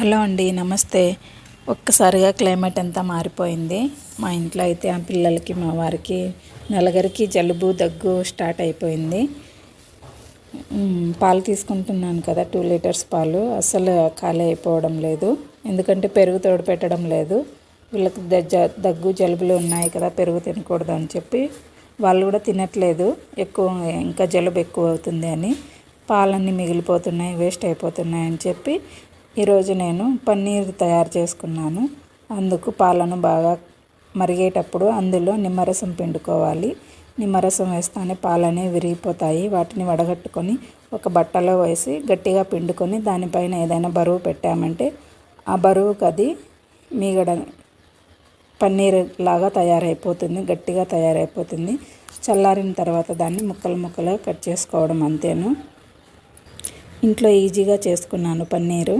Hello అండి నమస్తే. ఒక్కసారిగా క్లైమేట్ అంతా మారిపోయింది. మా ఇంట్లో అయితే ఆ పిల్లలకి మా వారికి నలుగురికి జలుబు దగ్గు స్టార్ట్ అయిపోయింది. పాలు తీసుకుంటున్నాను కదా టూ లీటర్స్ పాలు. అస్సలు ఖాళీ అయిపోవడం లేదు. ఎందుకంటే పెరుగు తోడు పెట్టడం లేదు. వీళ్ళకి దగ్గు జలుబులు ఉన్నాయి కదా పెరుగు తినకూడదు అని చెప్పి వాళ్ళు కూడా తినట్లేదు. ఎక్కువ ఇంకా జలుబు ఎక్కువ అవుతుంది అని. పాలన్నీ మిగిలిపోతున్నాయి వేస్ట్ అయిపోతున్నాయి అని చెప్పి ఈరోజు నేను పన్నీర్ తయారు చేసుకున్నాను. అందుకు పాలను బాగా మరిగేటప్పుడు అందులో నిమ్మరసం పిండుకోవాలి. నిమ్మరసం వేస్తానే పాలనే విరిగిపోతాయి. వాటిని వడగట్టుకొని ఒక బట్టలో వేసి గట్టిగా పిండుకొని దానిపైన ఏదైనా బరువు పెట్టామంటే ఆ బరువుకు అది మీగడ పన్నీర్ లాగా తయారైపోతుంది గట్టిగా తయారైపోతుంది. చల్లారిన తర్వాత దాన్ని ముక్కలు ముక్కలుగా కట్ చేసుకోవడం అంతేను. ఇంట్లో ఈజీగా చేసుకున్నాను పన్నీరు.